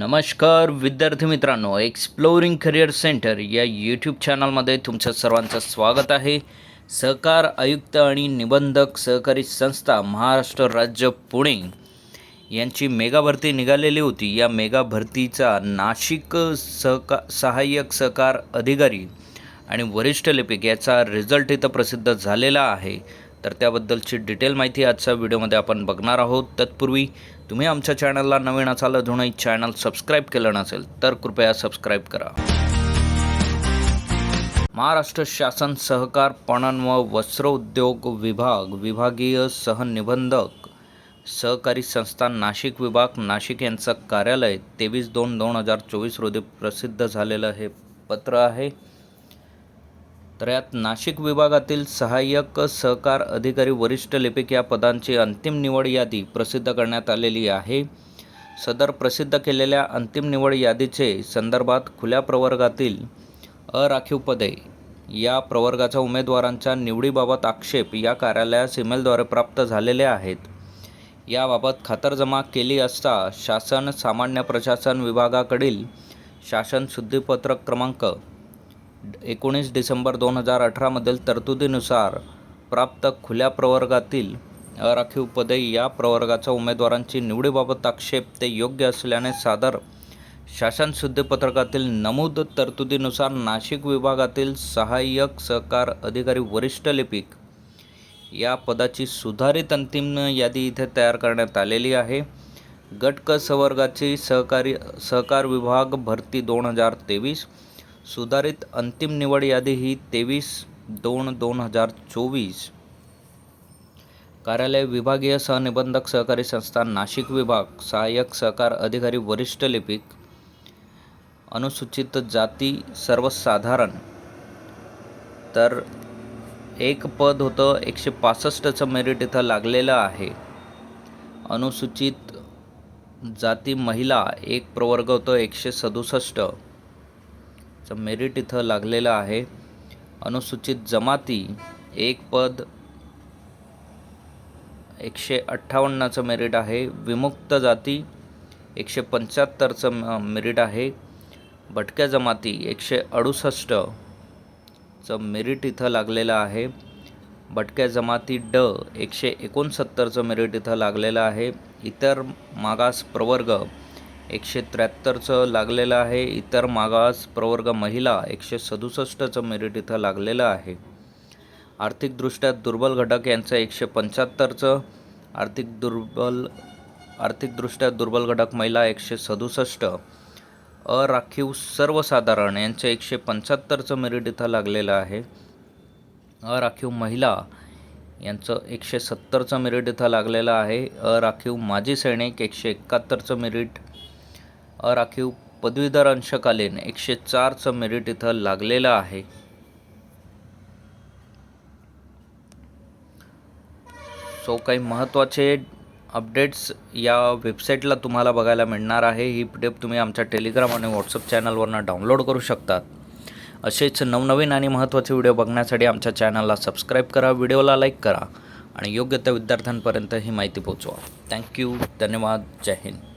नमस्कार विद्यार्थी मित्रांनो एक्सप्लोरिंग करिअर सेंटर या यूट्यूब चॅनलमध्ये तुमचं सर्वांचं स्वागत आहे. सहकार आयुक्त आणि निबंधक सहकारी संस्था महाराष्ट्र राज्य पुणे यांची मेगा भरती निघालेली होती. या मेगा भरतीचा नाशिक सहका सहाय्यक सहकार अधिकारी आणि वरिष्ठ लिपिक याचा रिझल्ट इथं प्रसिद्ध झालेला आहे. तर त्याबद्दलची डिटेल माहिती आजच्या व्हिडिओमध्ये आपण बघणार आहोत. तत्पूर्वी तुम्ही आमच्या चॅनलला नवीन असाल अजूनही चॅनल सबस्क्राईब केलं नसेल तर कृपया सबस्क्राईब करा. महाराष्ट्र शासन सहकार पणन व वस्त्रोद्योग विभाग विभागीय सहनिबंधक सहकारी संस्था नाशिक विभाग नाशिक यांचं कार्यालय तेवीस दोन दोन हजार चोवीस रोजी प्रसिद्ध झालेलं हे पत्र आहे. तर यात नाशिक विभागातील सहाय्यक सहकार अधिकारी वरिष्ठ लिपिक या पदांची अंतिम निवड यादी प्रसिद्ध करण्यात आलेली आहे. सदर प्रसिद्ध केलेल्या अंतिम निवड यादीचे संदर्भात खुल्या प्रवर्गातील अराखीव पदे या प्रवर्गाच्या उमेदवारांच्या निवडीबाबत आक्षेप या कार्यालयास ईमेलद्वारे प्राप्त झालेले आहेत. याबाबत खातरजमा केली असता शासन सामान्य प्रशासन विभागाकडील शासन शुद्धीपत्रक क्रमांक एकोणीस डिसेंबर दोन हजार अठरामधील तरतुदीनुसार प्राप्त खुल्या प्रवर्गातील अराखीव पदे या प्रवर्गाच्या उमेदवारांची निवडीबाबत आक्षेप ते योग्य असल्याने सादर शासन शुद्धपत्रकातील नमूद तरतुदीनुसार नाशिक विभागातील सहाय्यक सहकार अधिकारी वरिष्ठ लिपिक या पदाची सुधारित अंतिम यादी इथे तयार करण्यात आलेली आहे. गटक संवर्गाची सहकारी सहकार विभाग भरती दोन हजार तेवीस सुधारित अंतिम निवड यादी ही तेवीस दोन दोन हजार चोवीस. कार्यालय विभागीय सहनिबंधक सहकारी संस्था नाशिक विभाग सहाय्यक सहकार अधिकारी वरिष्ठ लिपिक अनुसूचित जाती सर्वसाधारण. तर एक पद होतं एकशे पासष्टचं मेरिट इथं लागलेलं आहे. अनुसूचित जाती महिला एक प्रवर्ग होतं एकशे सदुसष्ट. तर मेरिट इथं लागलेलं आहे. अनुसूचित जमाती एक पद एकशे अठ्ठावन्नचं मेरिट आहे. विमुक्त जाती एकशे पंच्याहत्तरचं म- मेरिट आहे. भटक्या जमाती एकशे अडुसष्टचं मेरिट इथं लागलेलं आहे. भटक्या जमाती ड एकशे एकोणसत्तरचं मेरिट इथं लागलेलं आहे. इतर मागास प्रवर्ग एकशे त्र्याहत्तरचं लागलेलं आहे. इतर मागास प्रवर्ग महिला एकशे सदुसष्टचं मेरिट इथं लागलेलं आहे. आर्थिकदृष्ट्या दुर्बल घटक यांचं एकशे पंच्याहत्तरचं. आर्थिक दुर्बल आर्थिकदृष्ट्या दुर्बल घटक महिला एकशे सदुसष्ट. अराखीव सर्वसाधारण यांचं एकशे पंच्याहत्तरचं मेरिट इथं लागलेलं आहे. अराखीव महिला यांचं एकशे सत्तरचं मेरिट इथं लागलेलं आहे. अराखीव माजी सैनिक एकशे एकाहत्तरचं मेरिट अराखीव पदवीधर अंशकालीन एकशे चारचं मेरिट इथं लागलेलं आहे. सो काही महत्त्वाचे अपडेट्स या वेबसाईटला तुम्हाला बघायला मिळणार आहे. ही पी डी एफ तुम्ही आमच्या टेलिग्राम आणि व्हॉट्सअप चॅनलवरनं डाउनलोड करू शकतात. असेच नवनवीन आणि महत्त्वाचे व्हिडिओ बघण्यासाठी आमच्या चॅनलला सबस्क्राईब करा व्हिडिओला लाईक करा आणि योग्य त्या विद्यार्थ्यांपर्यंत ही माहिती पोहोचवा. थँक्यू धन्यवाद जय हिंद.